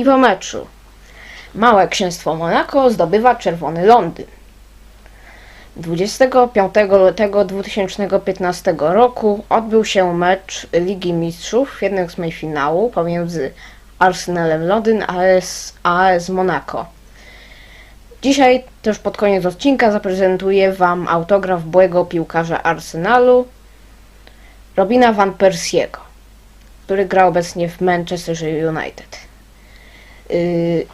I po meczu Małe Księstwo Monako zdobywa Czerwony Londyn. 25 lutego 2015 roku odbył się mecz Ligi Mistrzów z finału pomiędzy Arsenalem Londyn a AS, AS Monaco. Dzisiaj też pod koniec odcinka zaprezentuję Wam autograf byłego piłkarza Arsenalu Robina Van Persiego, który gra obecnie w Manchester United. Yy,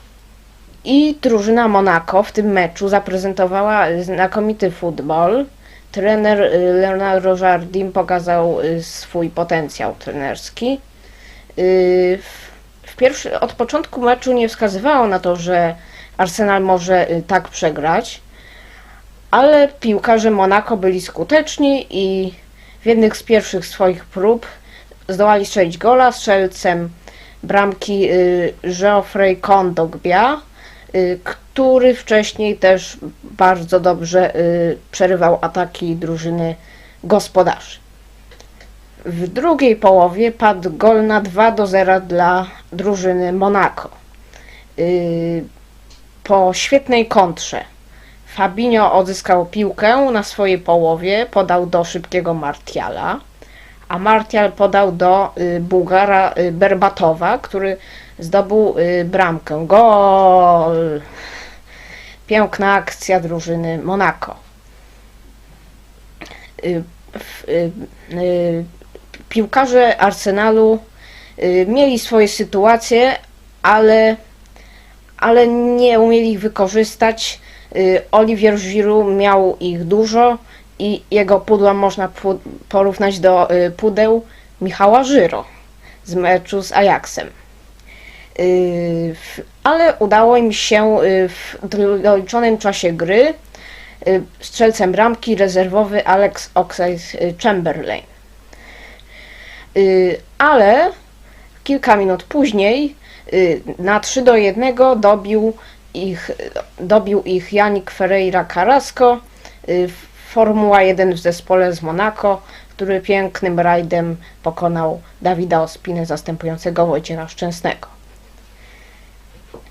I drużyna Monaco w tym meczu zaprezentowała znakomity futbol. Trener y, Leonardo Jardim pokazał y, swój potencjał trenerski. Y, w- pierwszy, od początku meczu nie wskazywało na to, że Arsenal może y, tak przegrać, ale piłkarze Monaco byli skuteczni i w jednych z pierwszych swoich prób zdołali strzelić gola strzelcem bramki y, Geoffrey Kondogbia, y, który wcześniej też bardzo dobrze y, przerywał ataki drużyny gospodarzy. W drugiej połowie padł gol na 2 do 0 dla drużyny Monaco. Po świetnej kontrze Fabinho odzyskał piłkę na swojej połowie, podał do szybkiego Martiala, a Martial podał do y, Bułgara y, Berbatowa, który zdobył y, bramkę. Gol! Piękna akcja drużyny y, Piłkarze Arsenalu mieli swoje sytuacje, ale, ale nie umieli ich wykorzystać. Olivier Giroud miał ich dużo i jego pudła można porównać do y, pudeł Michała Żyro z meczu z Ajaxem. Y, Ale udało im się y, w doliczonym czasie gry strzelcem bramki rezerwowy Alex Oxlade-Chamberlain. Ale kilka minut później na 3 do 1 dobił ich, dobił ich Janik Ferreira Carrasco, Formuła 1 w zespole z Monaco, który pięknym rajdem pokonał Dawida Ospinę zastępującego Wojciecha Szczęsnego.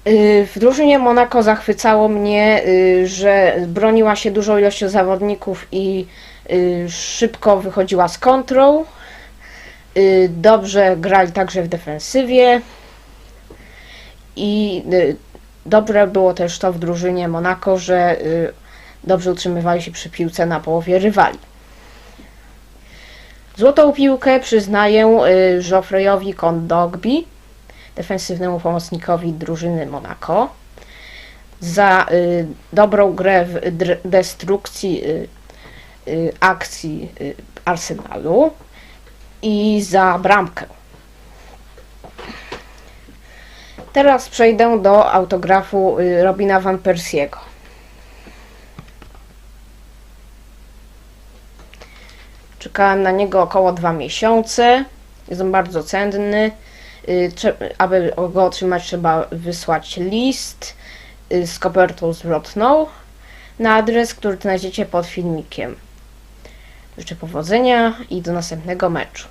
Y, W drużynie Monaco zachwycało mnie, y, że broniła się dużą ilością zawodników i y, szybko wychodziła z kontrą. Dobrze grali także w defensywie. I dobre było też to w drużynie Monaco, że dobrze utrzymywali się przy piłce na połowie rywali. Złotą piłkę przyznaję y, Geoffreyowi Kondogbi, defensywnemu pomocnikowi drużyny Monaco, za y, dobrą grę w destrukcji y, akcji Arsenalu i za bramkę. Teraz przejdę do autografu Robina Van Persiego. Czekałem na niego około dwa miesiące. Jest on bardzo cenny. Y, Aby go otrzymać, trzeba wysłać list y, z kopertą zwrotną na adres, który znajdziecie pod filmikiem. Życzę powodzenia i do następnego meczu.